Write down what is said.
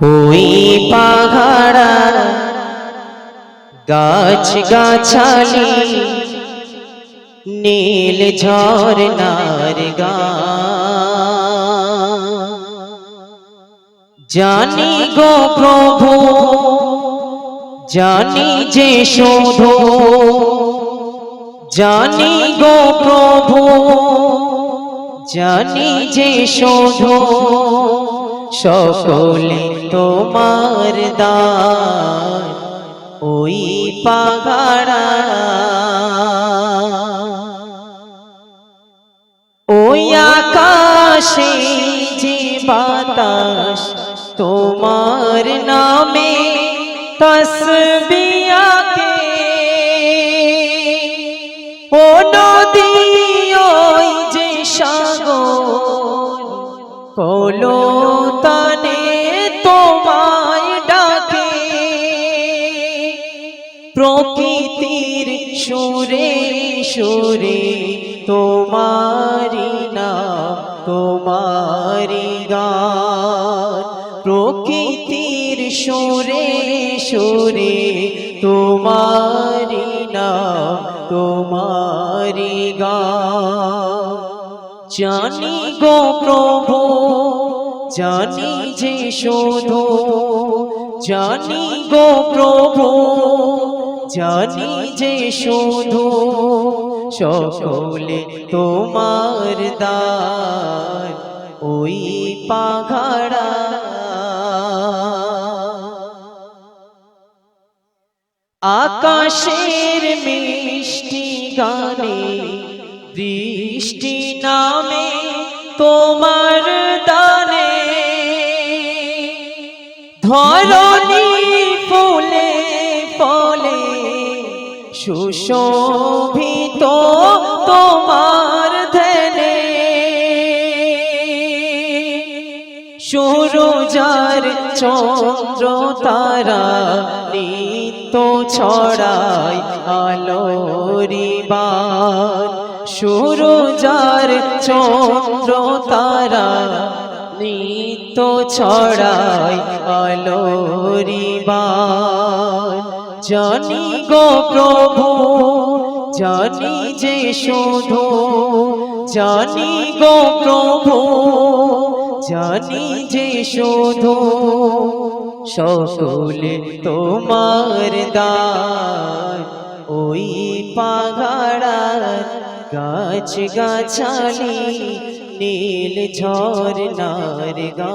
ওই পাহাড়া গাছ গাছালি, নীল ঝরনার গা। জানি গো প্রভু, জানি যে শোধ, জানি গো প্রভু, জানি যে শোধ। সকলে তোমার দান ওই পাগাড়া। ওই আকাশে যে বাতাস তোমার নামে তসবিয়াকে ও নদী কলো তানে তোমায় ডাকে। প্রকৃতির সুরে সুরে তোমারি না তোমারি গান। প্রকৃতির সুরে সুরে তোমারি না তোমারি গান। জানি গো প্রভু জানি যে শোধ জানি গো প্রভু জানি যে শোধ সকলে তোমার দান ওই পাঘাড়া আকাশের মিষ্টি গানে বৃষ্টি নামে তোমার দানে। ধরণী ফুলে ফলে সুশোভিত তোমার ধ্যানে। সুরজার চন্দ্র তারা নিত্য ছড়ায় আলোরিবান সুরজার চন্দ্র তারা নিত্য ছড়ায় আলোরিবান জানি গো প্রভু, জানি যে শুধু। জানি গো প্রভু, জানি যে শুধু। সকলে তোমার দান, ওই পাগাড়া গাছ গাছালি নীল ঝরনার গা